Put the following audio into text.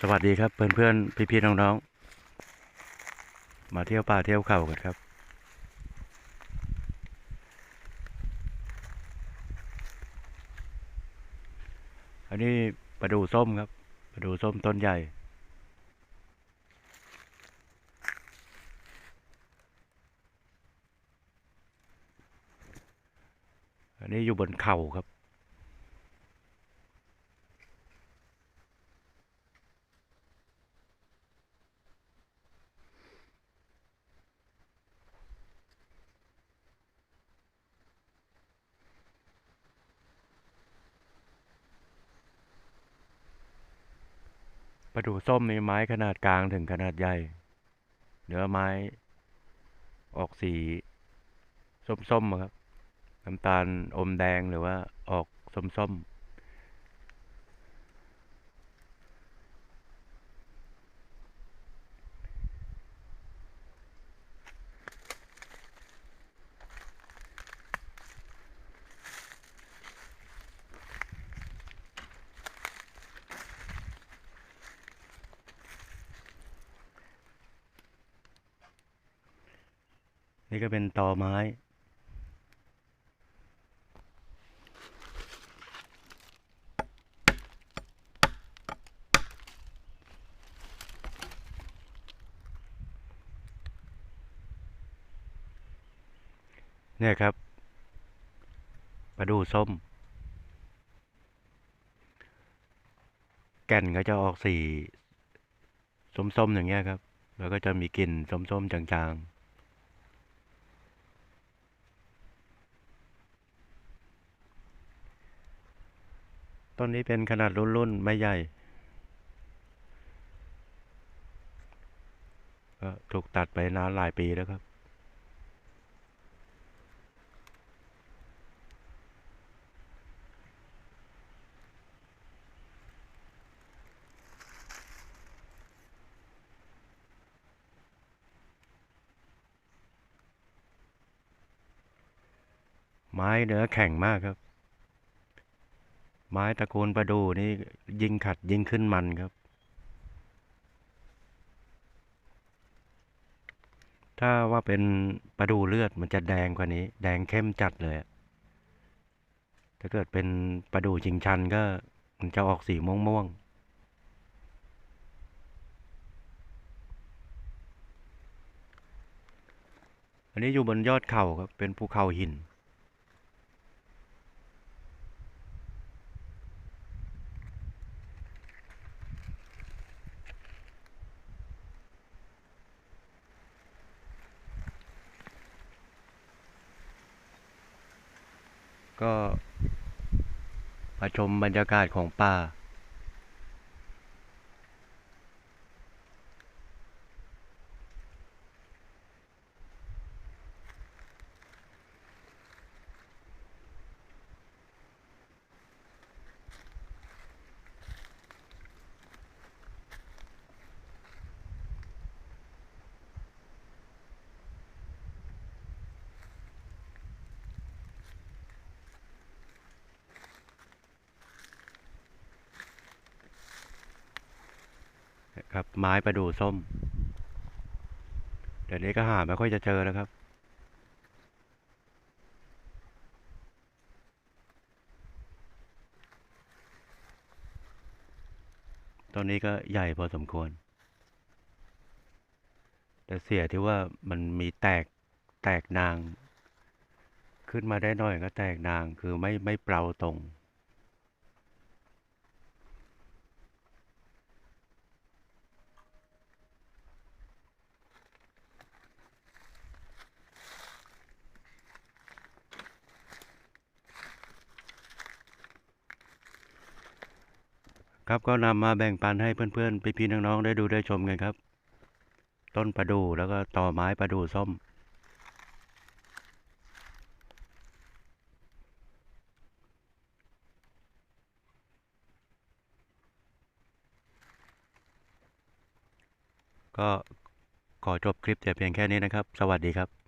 สวัสดีครับเพื่อนเพื่อนพี่พี่ๆน้องๆ มาเที่ยวป่าเที่ยวเขากันครับ อันนี้ประดูส้มครับประดูส้มต้นใหญ่อันนี้อยู่บนเขาครับ ประดู่ส้มมีไม้ขนาดกลางถึงขนาดใหญ่ เนื้อไม้ ออกสีส้มๆครับ น้ำตาลอมแดงหรือว่าออกส้มๆ นี่ก็เป็นตอไม้เนี่ยครับประดู่ส้ม แก่นก็จะออกสีส้มๆอย่างเงี้ยครับ แล้วก็จะมีกลิ่นส้มๆจางๆ ต้นนี้เป็นขนาดรุ่นๆไม่ใหญ่ก็ถูกตัดไปนานหลายปีแล้วครับ ไม้เนื้อแข็งมากครับ ไม้ตระกูลประดูนี่ยิงขัดยิงขึ้นมันครับ ถ้าว่าเป็นประดูเลือดมันจะแดงกว่านี้ แดงเข้มจัดเลย ถ้าเกิดเป็นประดูชิงชันก็มันจะออกสีม่วงๆอันนี้อยู่บนยอดเขาครับ เป็นภูเขาหิน ก็มาชมบรรยากาศของป่า ครับ ไม้ประดู่ส้ม เดี๋ยวนี้ก็หาไม่ค่อยจะเจอแล้วครับต้นนี้ก็ใหญ่พอสมควร แต่เสียที่ว่ามันมีแตกแตกนาง ขึ้นมาได้หน่อยก็แตกนางคือไม่ไม่เปล่าตรง ครับก็นำมาแบ่งปันให้เพื่อนๆไปพี่น้องๆได้ดูได้ชมกันครับ ต้นประดู่แล้วก็ต่อไม้ประดู่ส้ม ก็ขอจบคลิปแต่เพียงแค่นี้นะครับ สวัสดีครับ